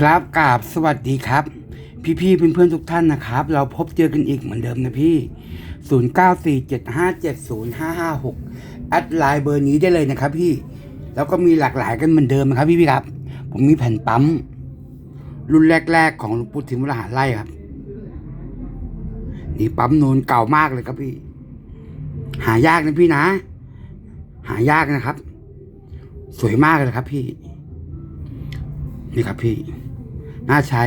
ครับกราบสวัสดีครับ พี่ๆเพื่อนๆทุกท่านนะครับ เราพบเจอกันอีกเหมือนเดิมนะพี่ 0947570556แอดไลน์เบอร์นี้ได้เลยนะครับพี่ แล้วก็มีหลากหลายกันเหมือนเดิมนะครับพี่ๆครับ ผมมีแผ่นปั๊ม รุ่นแรก ๆ ของหลวงปู่ทิมวรหาไล่ครับ นี่ปั๊มนูนเก่ามากเลยครับพี่ หายากนะพี่นะ หายากนะครับ สวยมากเลยครับพี่นี่ครับพี่ น่าใช้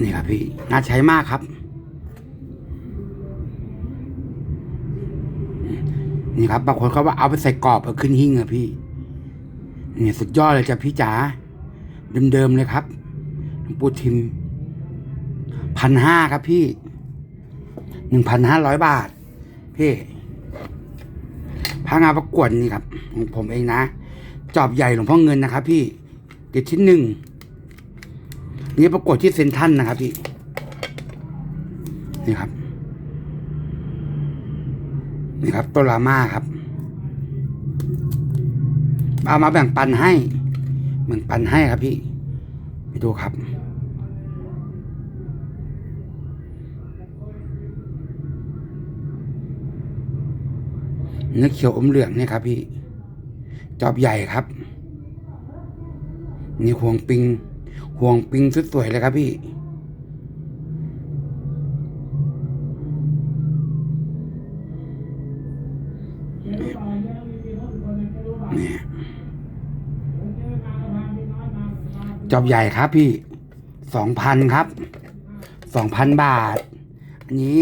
นี่ครับพี่ น่าใช้มากครับ นี่ครับบางคนเขาว่าเอาไปใส่กรอบเอาขึ้นหิ้งอะพี่ นี่สุดยอดเลยจ้ะพี่จ๋าเดิมๆเลยครับหลวงปู่ทิมพันห้าครับพี่หนึ่งพันห้าร้อยบาท พี่พางานประกวดนี่ครับของผมเองนะ จอบใหญ่หลวงพ่อเงินนะครับพี่ เด็ดที่หนึ่งนี่ประกวดที่เซนทันนะครับพี่นี่ครับนี่ครับตัวลาม่าครับ เอามาแบ่งปันให้แบ่งปันให้ครับพี่ไปดูครับเนื้อเขียวอมเหลืองเนี่ยครับพี่ จอบใหญ่ครับ นี่ห่วงปิง ห่วงปิงสวยๆเลยครับพี่นี่ จอบใหญ่ครับพี่ สองพันครับ สองพันบาท อันนี้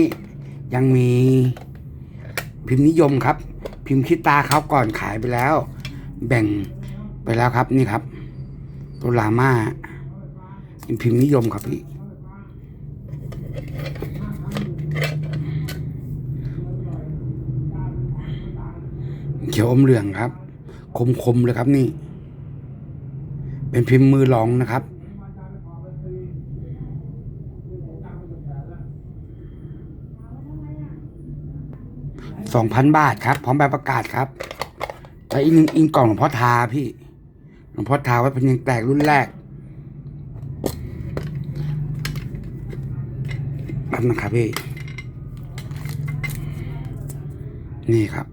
ยังมีพิมพ์นิยมครับ พิมพ์คิดตาเขาก่อนขายไปแล้ว แบ่งไปแล้วครับนี่ครับ ตัวลาม่าเป็นพิมพ์นิยมครับพี่เขียวอมเหลืองครับ คมๆเลยครับนี่ เป็นพิมพ์มือรองนะครับ สองพันบาทครับ พร้อมใบประกาศครับ แต่อีกหนึ่งอิงกล่องหลวงพ่อทาพี่ หลวงพ่อทาไว้เป็นยังแตกรุ่นแรกแป๊บนะครับพี่ นี่ครับ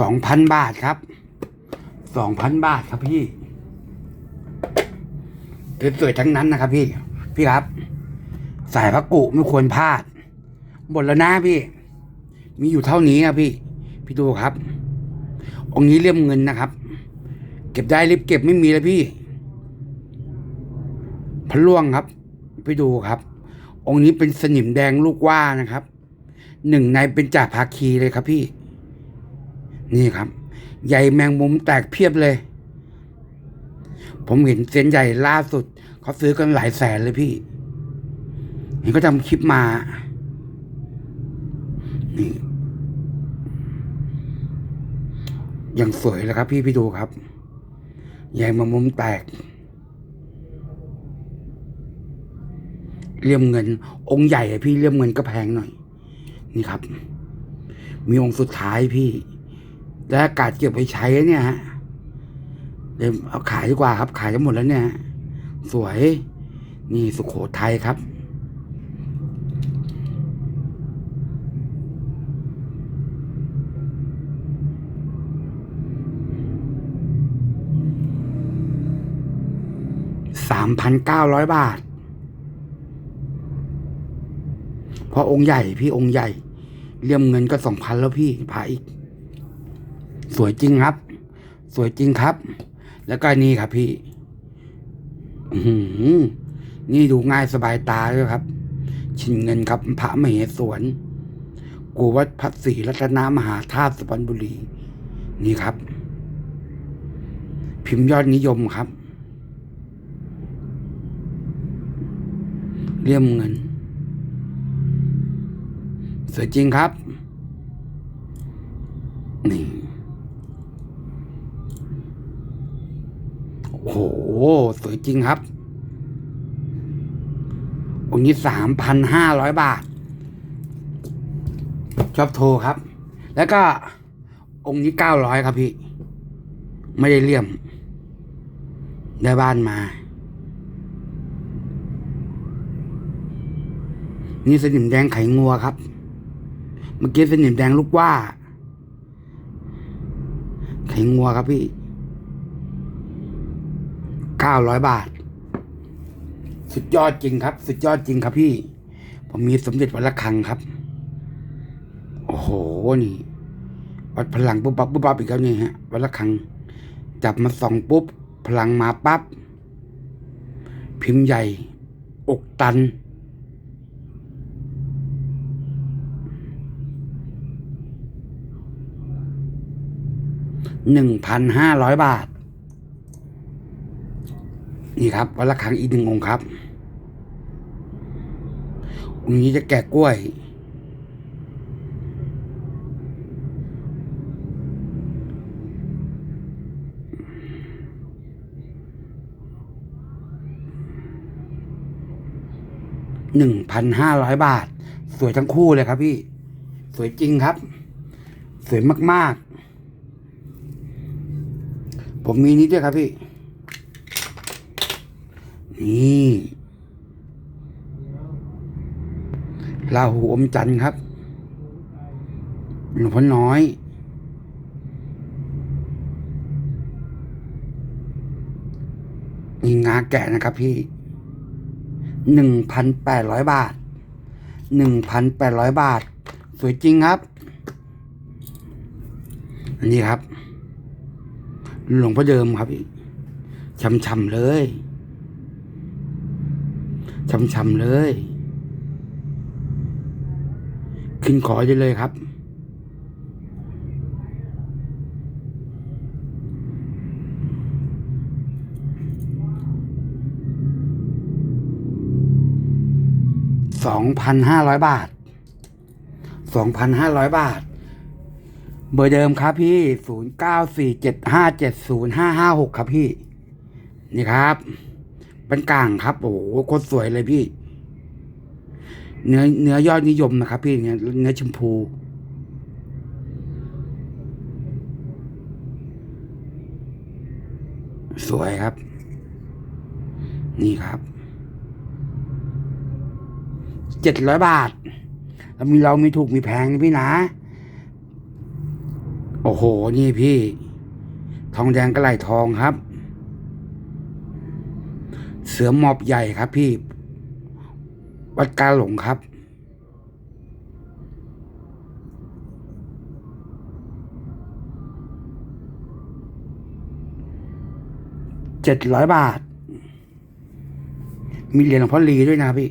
สองพันบาทครับสองพันบาทครับพี่สวยๆทั้งนั้นนะครับ พี่ พี่ครับ สายพระกุไม่ควรพลาดหมดแล้วนะพี่ มีอยู่เท่านี้ครับพี่ พี่ดูครับ องค์นี้เลี่ยมเงินนะครับ เก็บได้รีบเก็บไม่มีแล้วพี่พระล่วงครับ พี่ดูครับ องค์นี้เป็นสนิมแดงลูกว่านะครับ หนึ่งในเป็นจ่าภาคีเลยครับพี่ นี่ครับใหญ่แมงมุมแตกเพียบเลย ผมเห็นเส้นใหญ่ล่าสุด เขาซื้อกันหลายแสนเลยพี่ เห็นเขาทำคลิปมา นี่อย่างสวยเลยครับ พี่พี่ดูครับใหญ่แมงมุมแตกเลี่ยมเงิน องค์ใหญ่พี่เลี่ยมเงินก็แพงหน่อย นี่ครับ มีองค์สุดท้ายพี่ และอากาศเก็บไปใช้เนี่ยฮะเดี๋ยวเอาขายดีกว่าครับ ขายจะหมดแล้วเนี่ย สวย นี่สุขโขทัยครับ สามพันเก้าร้อยบาท เพราะองค์ใหญ่พี่องค์ใหญ่ เลี่ยมเงินก็สองพันแล้วพี่พาอีก สวยจริงครับ สวยจริงครับ แล้วก็นี่ครับพี่นี่ดูง่ายสบายตาด้วยครับ ชินเงินครับ พระมเหสวนกูวัดพระศรีรัตนมหาธาตุสุพรรณบุรี นี่ครับ พิมพ์ยอดนิยมครับ เลี่ยมเงินสวยจริงครับ นี่ โอ้โห ส วยจริงครับ องค์นี้สามพันห้าร้อยบาท ชอบโทรครับ แล้วก็องค์นี้เก้าร้อยครับพี่ ไม่ได้เลี่ยม ได้บ้านมา นี่สนิมแดงไขงัวครับ เมื่อกี้สนิมแดงลูกว่า ไขงัวครับพี่ ก้าร้อยบาท สุดยอดจริงครับ สุดยอดจริงครับพี่ ผมมีสมเด็จวัดระฆังครับ โอ้โหนี่ วัดพลังปุ๊บปั๊บปุ๊บปั๊บอีกแล้วนี่ฮะวัดระฆัง จับมาส่องปุ๊บ พลังมาปั๊บพิมพ์ใหญ่ อกตัน หนึ่งพันห้าร้อยบาท นี่ครับวัดระฆังอีกหนึ่งองค์ครับองค์นี้จะแกะกล้วย หนึ่งพันห้าร้อยบาท สวยทั้งคู่เลยครับพี่ สวยจริงครับ สวยมาก ๆ ผมมีนี้ด้วยครับพี่ นี่ลาหูอมจันทร์ครับหลวงพ่อน้อย นี่งาแกะนะครับพี่หนึ่งพันแปดร้อยบาทหนึ่งพันแปดร้อยบาท สวยจริงครับ อันนี้ครับ หลวงพ่อเดิมครับช่ำๆเลย ช่ำๆเลย ขึ้นขอได้เลยครับ สองพันห้าร้อยบาท สองพันห้าร้อยบาท เบอร์เดิมครับพี่ศูนย์เก้าสี่เจ็ดห้าเจ็ดศูนย์ห้าห้าหกครับพี่ นี่ครับ เป็นกลางครับ โอ้โหโคตรสวยเลยพี่ เนื้อเนื้อยอดนิยมนะครับ พี่เนื้อเนื้อชมพูสวยครับ นี่ครับเจ็ดร้อยบาทแล้วมีเรามีถูกมีแพงนะพี่นะ โอ้โห นี่พี่ ทองแดงกระไหลทองครับ เสือหมอบใหญ่ครับพี่ วัดกาหลงครับ เจ็ดร้อยบาท มีเหรียญหลวงพ่อลีด้วยนะพี่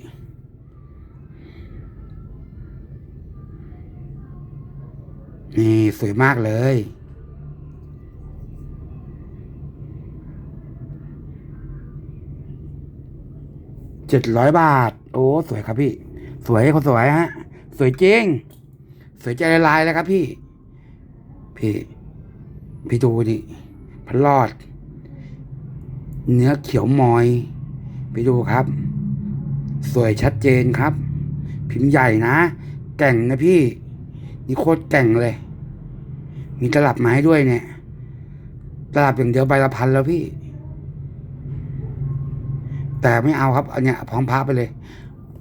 นี่สวยมากเลย จ็ดร้อยบาท โอ้ สวยครับพี่ สวยคนสวยฮะ สวยจริง สวยใจลายแล้วครับพี่ พี่ พี่ดูนี่พระรอด เนื้อเขียวมอยไปดูครับ สวยชัดเจนครับ พิมพ์ใหญ่นะ แก่งนะพี่ นี่โคตรแก่งเลย มีตลับไมาให้ด้วยเนี่ย ตลับอย่างเดียวใบละพันแล้วพี่ แต่ไม่เอาครับอันเนี้ยพร้อมพระไปเลย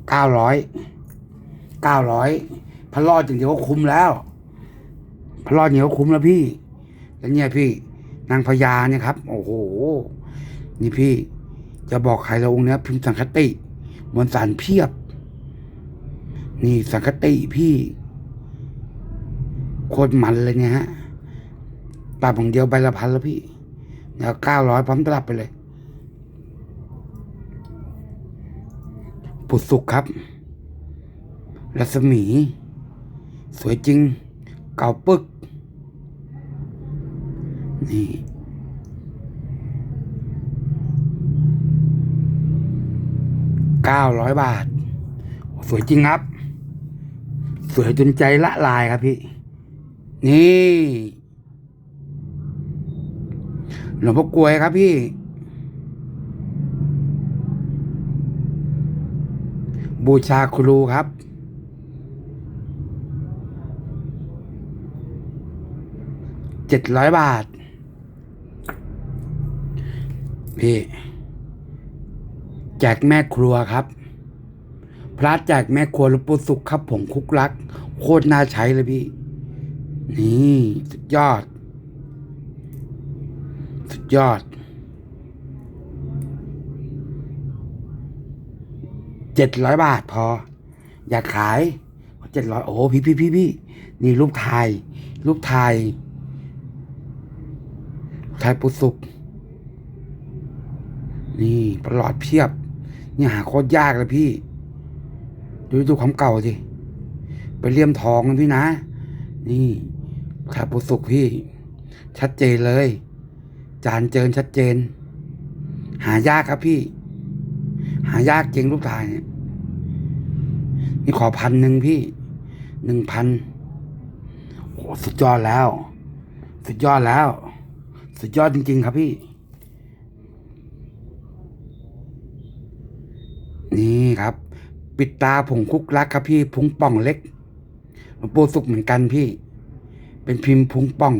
เก้าร้อยเก้าร้อยพระรอดอย่างเดียวก็คุ้มแล้วพระรอดอย่างเดียวก็คุ้มแล้วพี่แล้วเนี่ยพี่นางพญาเนี่ยครับ โอ้โห นี่พี่จะบอกใครเราองค์เนี้ยพิมพ์สังคติมวลสารเพียบ นี่สังคติพี่โคตรมันเลยเนี่ยฮะตลับของเดียวใบละพันแล้วพี่แล้วเก้าร้อยพร้อมตลับไปเลย ปุดสุกครับ รัศมี สวยจริง เก่าปึก นี่เก้าร้อยบาท สวยจริงครับสสวยจนใจละลายครับพี่ นี่หลวงพ่อกลวยครับพี่ บูชาครูครับ เจ็ดร้อยบาท พี่แจกแม่ครัวครับ พระแจกแม่ครัวหลวงปู่สุขครับผมคุกรัก โคตรน่าใช้เลยพี่ นี่ สุดยอด สุดยอด เจ็ดร้อยบาทพอ อยากขายเจ็ดร้อยโอ้โหพี่พี่พี่พี่นี่รูปถ่ายรูปถ่ายถ่ายปุสุกนี่ประหลอดเพียบ นี่หาโคตรยากเลยพี่ ดูดูความเก่าสิไปเลี่ยมทองนะพี่นะ นี่ถ่ายปุสุกพี่ ชัดเจนเลย จานเจินชัดเจน หายากครับพี่ หายากจริงรูปถ่ายเนี่ยนี่ขอพันหนึ่งพี่หนึ่งพันโอ้สุดยอดแล้ว สุดยอดแล้ว สุดยอดจริง ๆ ครับพี่ นี่ครับ ปิดตาผงคุกรักครับพี่ พุงป่องเล็กหลวงปู่สุกเหมือนกันพี่ เป็นพิมพ์พุงป่อง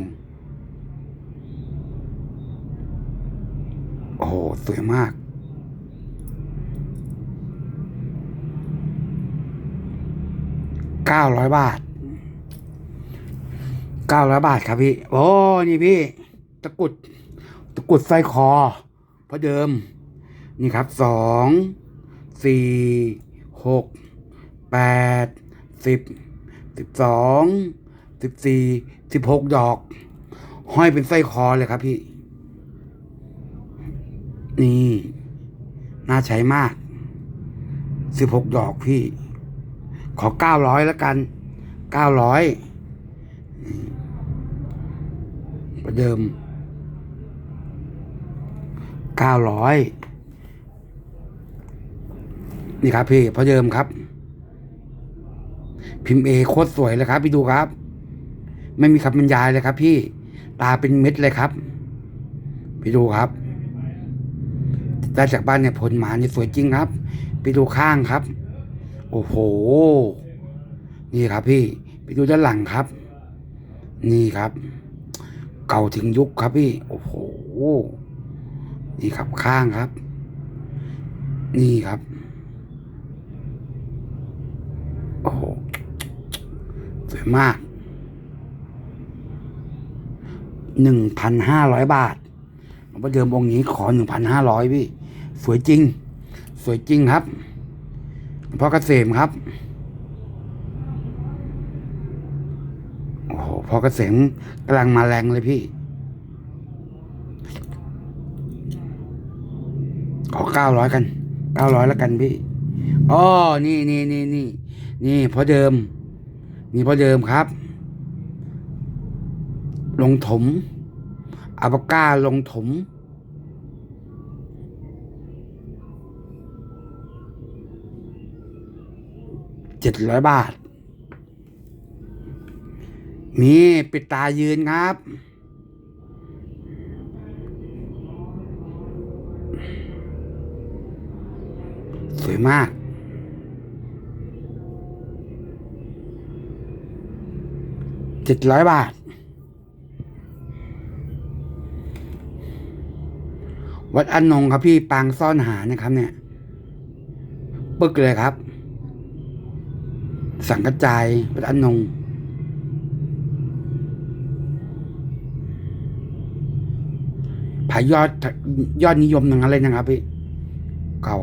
โอ้โหสวยมาก เก้าร้อยบาทเก้าร้อยบาทครับพี่ โอ้ นี่พี่ ตะกรุด ตะกรุดสร้อยคอ เพราะเดิม นี่ครับ สอง สี่ หก แปด สิบ สิบสอง สิบสี่ สิบหกดอก ห้อยเป็นสร้อยคอเลยครับพี่ นี่ น่าใช้มาก สิบหกดอกพี่ ขอเก้าร้อยแล้วกันเก้าร้อยประเดิมเก้าร้อยนี่ครับพี่พระเดิมครับ พิมพ์เอโคตรสวยเลยครับ พี่ดูครับ ไม่มีคำบรรยายเลยครับ พี่ตาเป็นเม็ดเลยครับ พี่ดูครับได้จากบ้านเนี่ยผลหมานี่สวยจริงครับไปดูข้างครับ โอ้โห นี่ครับพี่ ไปดูด้านหลังครับ นี่ครับ เก่าถึงยุคครับพี่ โอ้โห นี่ครับข้างครับ นี่ครับ โอ้โห สวยมากหนึ่งพันห้าร้อยบาทหลวงพ่อเดิมองค์นี้ขอหนึ่งพันห้าร้อยพี่ สวยจริง สวยจริงครับ พ่อเกษมครับ โอ้โหพ่อเกษมกำลังมาแรงเลยพี่ ขอเก้าร้อยกันเก้าร้อยแล้วกันพี่อ๋อนี่นี่นี่นี่นี่พอเดิม นี่พอเดิมครับ ลงถมอัปก้าลงถม เจ็ดร้อยบาทมีปิดตายืนครับ สวยมากเจ็ดร้อยบาท วัดอันงครับพี่ปางซ่อนหานะครับเนี่ย ปึกเลยครับ สังกระจายวัดอนงผายยอดยอดนิยมทั้งนั้นเลยนะครับพี่เก่า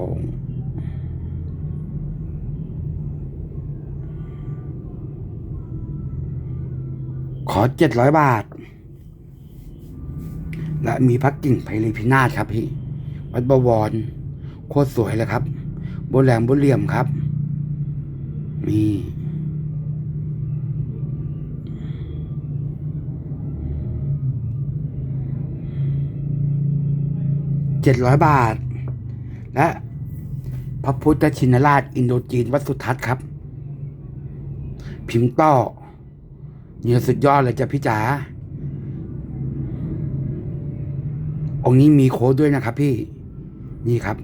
ขอเจ็ดร้อยบาท และมีพักกิ่งไพรีพินาศครับพี่ วัดบวร โคตรสวยเลยครับโบแหลมโบเหลี่ยมครับ มีเจ็ดร้อยบาท และพระพุทธชินราชอินโดจีนวัดสุทัศน์ครับ พิมพ์ต่อเนี่ยสุดยอดเลยจ้ะพี่จ๋าองนี้มีโค้ดด้วยนะครับพี่ นี่ครับ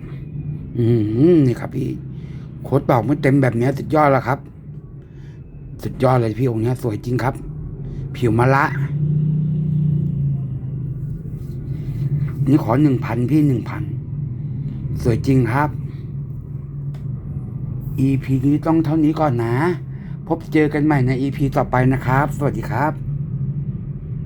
อืมนี่ครับพี่ โค้ดตอกไม่เต็มแบบนี้สุดยอดแล้วครับ สุดยอดเลยพี่องค์นี้สวยจริงครับ ผิวมะละ นี่ขอหนึ่งพันพี่หนึ่งพันสวยจริงครับ EP นี้ต้องเท่านี้ก่อนนะ พบเจอกันใหม่ใน EP ต่อไปนะครับ สวัสดีครับ